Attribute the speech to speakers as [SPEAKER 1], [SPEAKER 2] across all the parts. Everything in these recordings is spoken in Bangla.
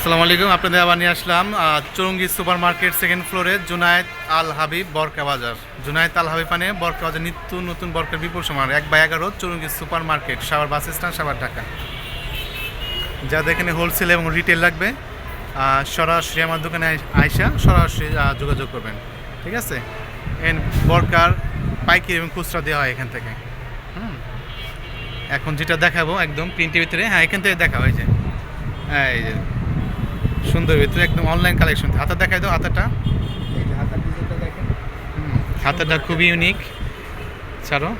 [SPEAKER 1] আসসালামু আলাইকুম, আপনাদের আবার নিয়ে আসলাম চৌরঙ্গি সুপার মার্কেট সেকেন্ড ফ্লোরে জুনায়েদ আল হাবিব বরকা বাজার। জুনায়েদ আল হাবিব মানে বরকা বাজার, নিত্য নতুন বরকার বিপুল সমার এক বাই এগারো চৌরঙ্গি সুপার মার্কেট সাবার বাস স্ট্যান্ড সাবার ঢাকা। যাদের এখানে হোলসেল এবং রিটেল লাগবে সরাসরি আমার দোকানে আই- আইসা সরাসরি যোগাযোগ করবেন। ঠিক আছে? এন বরকার পাইকারি এবং খুচরা দেওয়া হয় এখান থেকে। এখন যেটা দেখাবো একদম প্রিন্টের ভিতরে হ্যাঁ এখান থেকে দেখা হয়েছে হ্যাঁ এই যে। সুন্দর ভিতরে একদম অনলাইন কালেকশন হাতা দেখাই দাও হাতাটা।
[SPEAKER 2] এই যে হাতার ডিজাইনটা দেখেন।
[SPEAKER 1] হাতাটা খুবই ইউনিক ছাড়ো।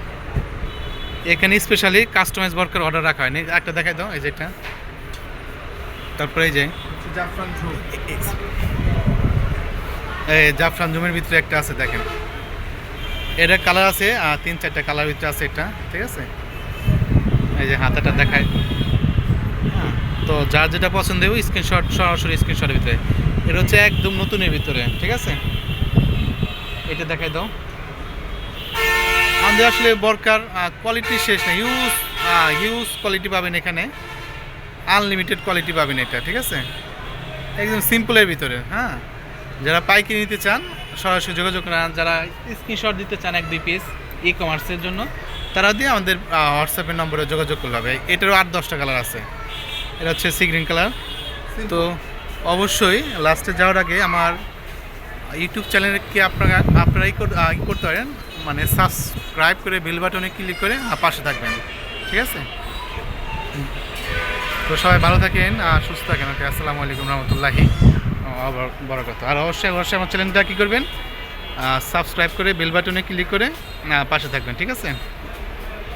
[SPEAKER 1] এখানে স্পেশালি কাস্টমাইজ ওয়ার্কের অর্ডার রাখা হয়নি। একটা দেখাই দাও এই যে এটা। তারপরে এই যে। এই জাফরান জুমের ভিতরে একটা আছে দেখেন। এটা কালার আছে তিন চারটা কালার ভিতরে আছে এটা ঠিক আছে? এই যে হাতাটা দেখায় তো যার যেটা পছন্দ হবে স্ক্রিনশট সরাসরি স্ক্রিনশটের ভিতরে। এটা হচ্ছে একদম নতুনের ভিতরে, ঠিক আছে? এটা দেখাই দাও। আমাদের আসলে বরকার কোয়ালিটি শেষ না। হিউজ হিউজ কোয়ালিটি পাবেন এখানে। আনলিমিটেড কোয়ালিটি পাবেন এটা, ঠিক আছে? একদম সিম্পলের ভিতরে হ্যাঁ? যারা পাইকারি নিতে চান, সরাসরি যোগাযোগ করেন। যারা স্ক্রিনশট দিতে চান এক, দুই পিস ই কমার্সের জন্য, তারা দিয়ে আমাদের হোয়াটসঅ্যাপের নম্বরে যোগাযোগ করতে হবে। এটারও আট, দশটা কালার আছে। এটা হচ্ছে সি গ্রিন কালার। তো অবশ্যই লাস্টে যাওয়ার আগে আমার ইউটিউব চ্যানেলকে আপনারা আপনারা ই কর- ই করতে পারেন। মানে সাবস্ক্রাইব করে বেল বাটনে ক্লিক করে পাশে থাকবেন। ঠিক আছে? তো সবাই ভালো থাকেন সুস্থ থাকেন। ওকে, আসসালামু আলাইকুম রহমতুল্লাহি বড় কথা আর অবশ্যই অবশ্যই আমার চ্যানেলটা কী করবেন? সাবস্ক্রাইব করে বেল বাটনে ক্লিক করে পাশে থাকবেন। ঠিক আছে?